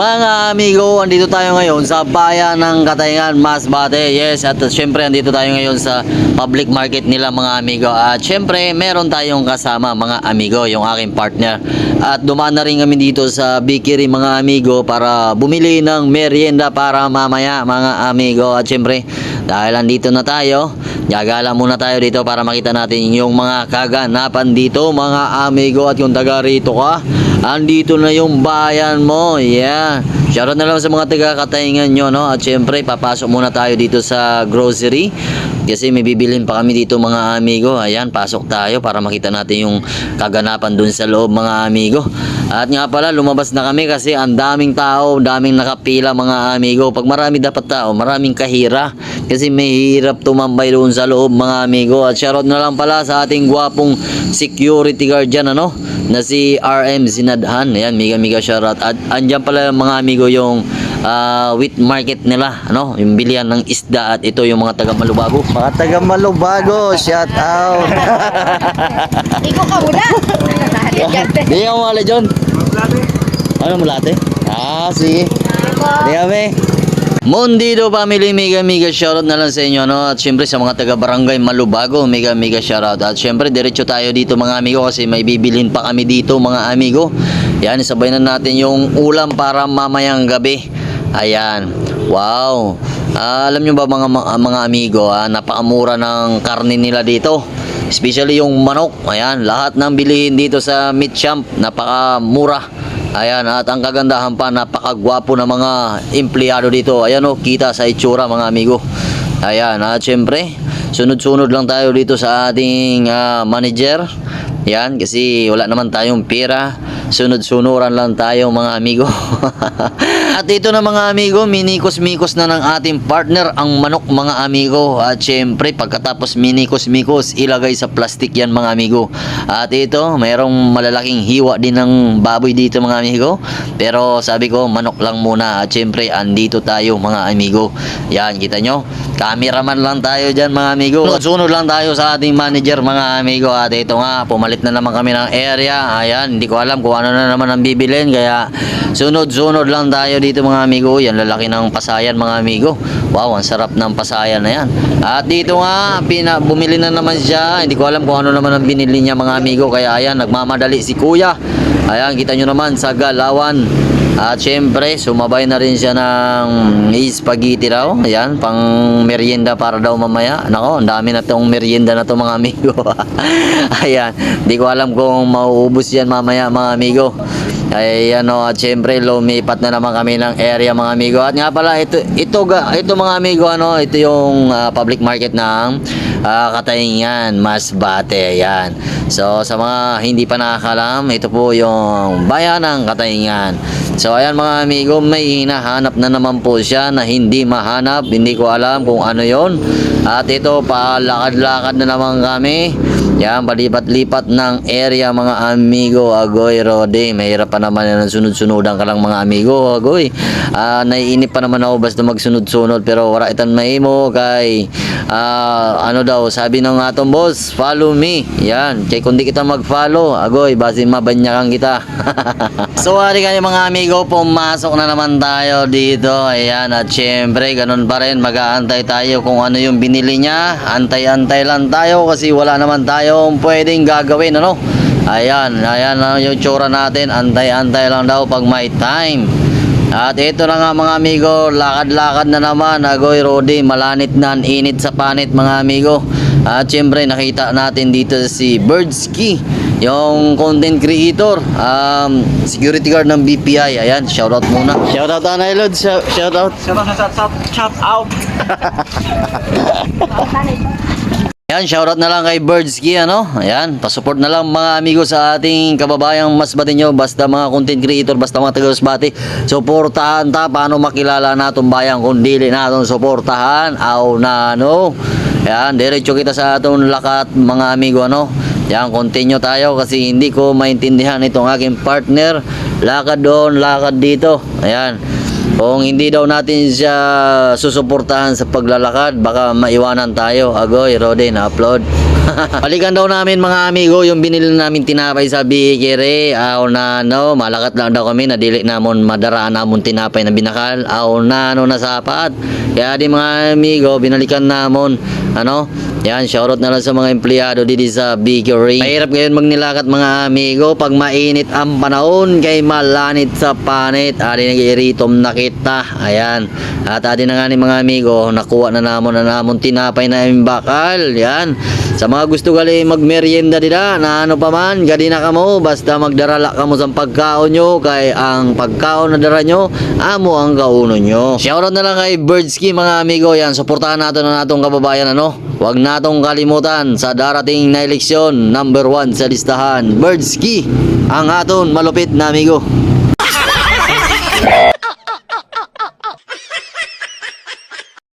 Mga amigo, andito tayo ngayon sa bayan ng Katayngan, Masbate. Yes, at syempre andito tayo ngayon sa public market nila mga amigo. At syempre, meron tayong kasama mga amigo, yung aking partner. At dumaan na rin kami dito sa bakery mga amigo para bumili ng merienda para mamaya mga amigo. At syempre, dahil andito na tayo, gagala muna tayo dito para makita natin yung mga kaganapan dito mga amigo at yung taga rito ka. Andito na yung bayan mo. Yeah. Shoutout na lang sa mga taga Katayngan nyo, no? At syempre, papasok muna tayo dito sa grocery. Kasi may bibilin pa kami dito mga amigo. Ayan, pasok tayo para makita natin yung kaganapan dun sa loob mga amigo. At nga pala, lumabas na kami kasi ang daming tao, daming nakapila mga amigo. Pag marami dapat tao, maraming kahira. Kasi may hirap tumambay doon sa loob mga amigo. At shoutout na lang pala sa ating gwapong security guard dyan, ano? Na si RM Sinadhan. Ayan, mega shoutout. At andyan pala mga amigo yung ah, wheat market nila, ano? Yung bilihan ng isda at ito yung mga taga Malubago. Mga taga Malubago, shout out. Ikaw ka muna. Di ka mawala John. Ano mulate? Ah, sige. Di kami. Mondido family, mega mega shoutout na lang sa inyo no at syempre sa mga taga barangay Malubago mega mega shoutout at syempre diretso tayo dito mga amigo kasi may bibilhin pa kami dito mga amigo yan sabay na natin yung ulam para mamayang gabi ayan wow Ah, alam nyo ba mga mga, amigo ah, napakamura ng karne nila dito especially yung manok ayan lahat ng bilihin dito sa meat shop napakamura Ayan, at ang kagandahan pa, napakagwapo ng mga empleyado dito. Ayan o, kita sa itsura mga amigo. Ayan, at syempre, sunod-sunod lang tayo dito sa ating ah, manager. Yan, kasi wala naman tayong pera. Sunod-sunuran lang tayo mga amigo. at ito na mga amigo, minikos-mikos na ng ating partner ang manok mga amigo. At syempre, pagkatapos minikos-mikos, ilagay sa plastic yan mga amigo. At ito, mayroong malalaking hiwa din ng baboy dito mga amigo. Pero sabi ko, manok lang muna. At syempre, andito tayo mga amigo. Yan, kita nyo? Cameraman lang tayo dyan mga amigo. Sunod lang tayo sa ating manager mga amigo. At ito nga, pumalit na naman kami ng area. Ayan, hindi ko alam kung ano na naman ang bibilin. Kaya sunod-sunod lang tayo dito mga amigo. Yan, lalaki ng pasayan mga amigo. Wow, ang sarap ng pasayan na yan. At dito nga, pina, bumili na naman siya. Hindi ko alam kung ano naman ang binili niya mga amigo. Kaya ayan, nagmamadali si kuya. Ayan, kita nyo naman sa galawan. At syempre, sumabay na rin siya ng spaghetti raw. Ayan, pang merienda para daw mamaya. Nako, ang dami na tong merienda na to mga amigo. Ayan, di ko alam kung mauubos yan mamaya mga amigo. Ay ano, at syempre lumipat na naman kami ng area mga amigo. At nga pala ito ito ito mga amigo ano, ito yung ah, public market ng uh, Katayngan, Masbate. Ayan. So sa mga hindi pa nakakalam, ito po yung bayan ng Katayngan. So ayan mga amigo, may hinahanap na naman po siya na hindi mahanap. Hindi ko alam kung ano yon. At ito, palakad-lakad na naman kami. Yan, palipat-lipat ng area mga amigo, agoy, Rode. Mahirap pa naman yan, sunod-sunodan ka lang mga amigo, agoy. Ah, naiinip pa naman ako basta magsunod-sunod, pero wala itan mahimo kay, ah, ano daw, sabi ng atong boss, follow me. Yan, kay kundi kita mag-follow, agoy, basin mabanyakan kita. so, hari kayo mga amigo, pumasok na naman tayo dito. Ayan, at syempre, ganun pa rin, mag-aantay tayo kung ano yung binili niya. Antay-antay lang tayo kasi wala naman tayong pwedeng gagawin, ano? Ayan, ayan na yung tsura natin. Antay-antay lang daw pag may time. At ito na nga mga amigo, lakad-lakad na naman. Agoy Rodi, malanit na ang init sa panit mga amigo. At syempre nakita natin dito si Birdski, yung content creator, um, security guard ng BPI. Ayan, shoutout muna. Shoutout Anay Lod, shoutout. Shout out, shout out, shout out. Ayan, shoutout na lang kay Birdski, ano? Ayan, pasupport na lang mga amigo sa ating kababayang Masbate nyo. Basta mga content creator, basta mga taga Masbate. Suportahan ta, paano makilala natong bayan kung dili natin suportahan. Aw na, no? Ayan, diretso kita sa atong lakat, mga amigo, ano? Ayan, continue tayo kasi hindi ko maintindihan itong aking partner. Lakad doon, lakad dito. Ayan. Kung hindi daw natin siya susuportahan sa paglalakad, baka maiwanan tayo. Agoy, Rode, na-upload. Balikan daw namin mga amigo yung binili namin tinapay sa bikere. Aw na no, malakat lang daw kami. Nadili namon madaraan namon tinapay na binakal. Aw na no nasapat. Kaya di mga amigo, binalikan namon. Ano? Yan, shoutout na lang sa mga empleyado dito sa bakery. Mahirap ngayon magnilakat mga amigo pag mainit ang panahon kay malanit sa panit. Adi nag-iritom na kita. Ayan. At adi na nga ni mga amigo, nakuha na namon na namon tinapay na yung bakal. Yan. Sa mga gusto gali magmerienda dida na ano pa man, gadi na kamo basta magdarala kamo sa pagkaon nyo kay ang pagkaon na dara nyo, amo ang kauno nyo. Shoutout na lang kay Birdski mga amigo yan, suportahan natin na natong kababayan ano. Huwag natong kalimutan sa darating na eleksyon, number one sa listahan, Birdski, ang aton malupit na amigo.